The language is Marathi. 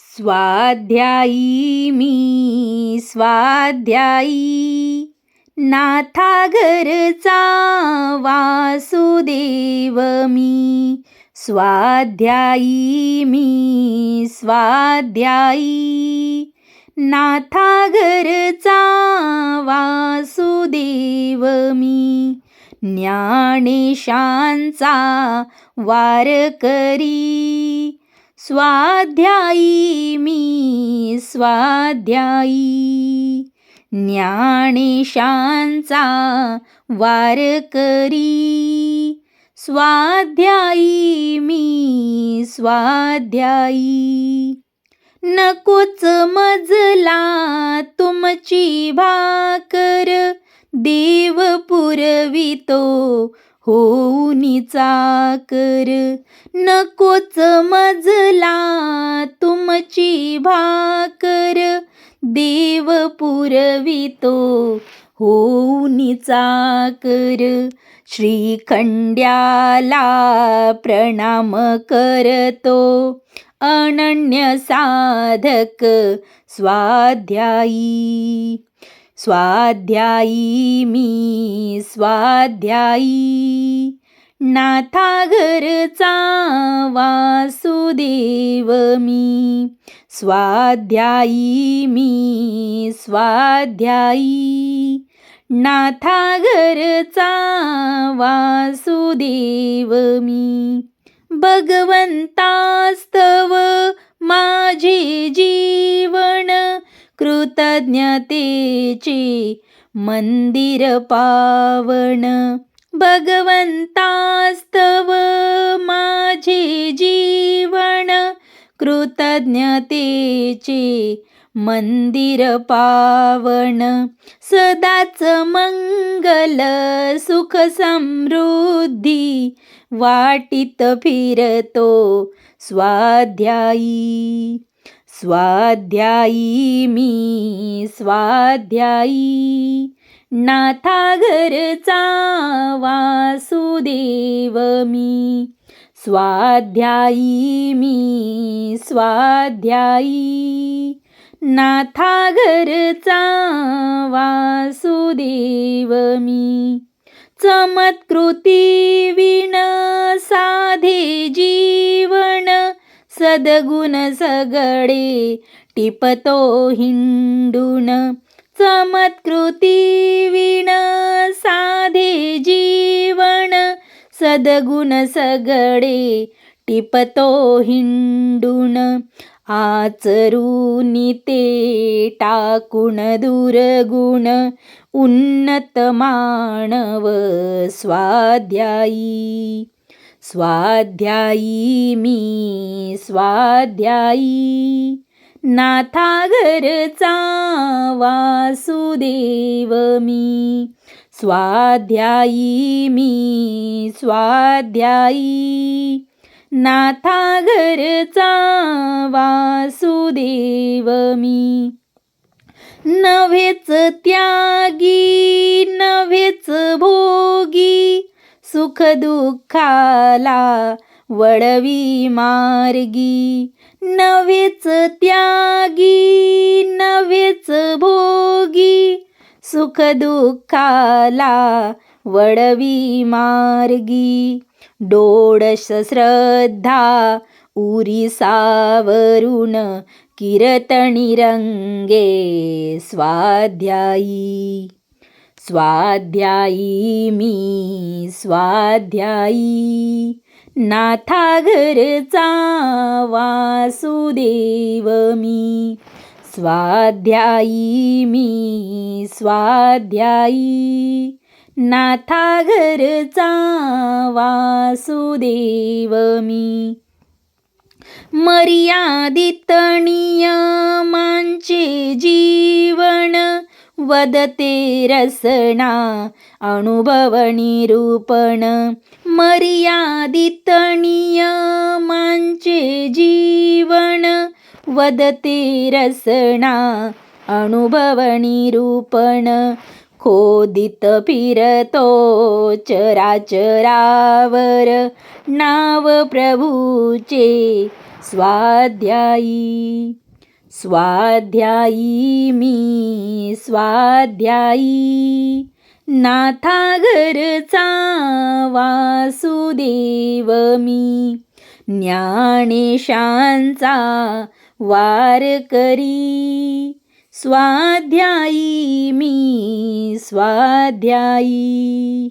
स्वाध्यायी मी स्वाध्यायी. नाथा घरचा वासुदेव मी स्वाध्यायी मी स्वाध्यायी. नाथा घरचा वासुदेव मी ज्ञानेशांचा वारकरी स्वाध्यायी मी स्वाध्यायी. ज्ञानेशांचा वारकरी स्वाध्यायी मी स्वाध्यायी. नकोच मजला तुमची भाकर देव पुरवितो होऊनी चाकर. नकोच मजला तुमची भाकर. देव पुरवितो होऊनी चाकर. श्रीखंड्याला प्रणाम करतो. अनन्य साधक स्वाध्यायी. स्वाध्यायी मी स्वाध्यायी. नाथा घरचा वासुदेव मी. स्वाध्यायी मी स्वाध्यायी. नाथा घरचा वासुदेव मी. भगवंतास्तव माझे जीवन कृतज्ञतेचे मंदिर पावन. भगवंतास्तव माझे जीवन कृतज्ञतेचे मंदिर पावन. सदाच मंगल सुख समृद्धी वाटीत फिरतो स्वाध्यायी. स्वाध्यायी मी स्वाध्यायी. नाथा घरचा वासुदेव मी. स्वाध्यायी मी स्वाध्यायी. नाथा घरचा वासुदेव मी. चमत्कृती विण साधे जीवन सदगुण सगळे टिपतो हिंडून. चमत्कृती विण साधे जीवन सदगुण सगळे टिपतो हिंडून. आचरून ते टाकून दुर्गुण उन्नत मानव स्वाध्यायी. स्वाध्यायी मी स्वाध्यायी. नाथा घरचा वासुदेव मी स्वाध्यायी. मी स्वाध्यायी नाथा घरचा वासुदेव मी नव्हेच त्यागी नव्हेच भोगी सुख दुःखाला वडवी मार्गी नवेच त्यागी नवेच भोगी सुख दुःखाला वडवी मार्गी. डोळस श्रद्धा उरी सावरुण किरतणी रंगे स्वाध्यायी. स्वाध्यायी मी स्वाध्यायी. नाथा घरचा वासुदेव मी स्वाध्यायी. मी स्वाध्यायी नाथा घरचा वासुदेव मी मर्यादित नियमांचे जीवन वदते रसना अनुभव निरूपण मर्यादित नियमांचे जीवन वदते रसना अनुभव निरूपण खोदित फिरतो चराचरावर नाव प्रभूचे स्वाध्यायी स्वाध्यायी मी स्वाध्यायी. नाथा घरचा वासुदेव मी ज्ञानेशांचा वार करी. स्वाध्यायी मी स्वाध्यायी.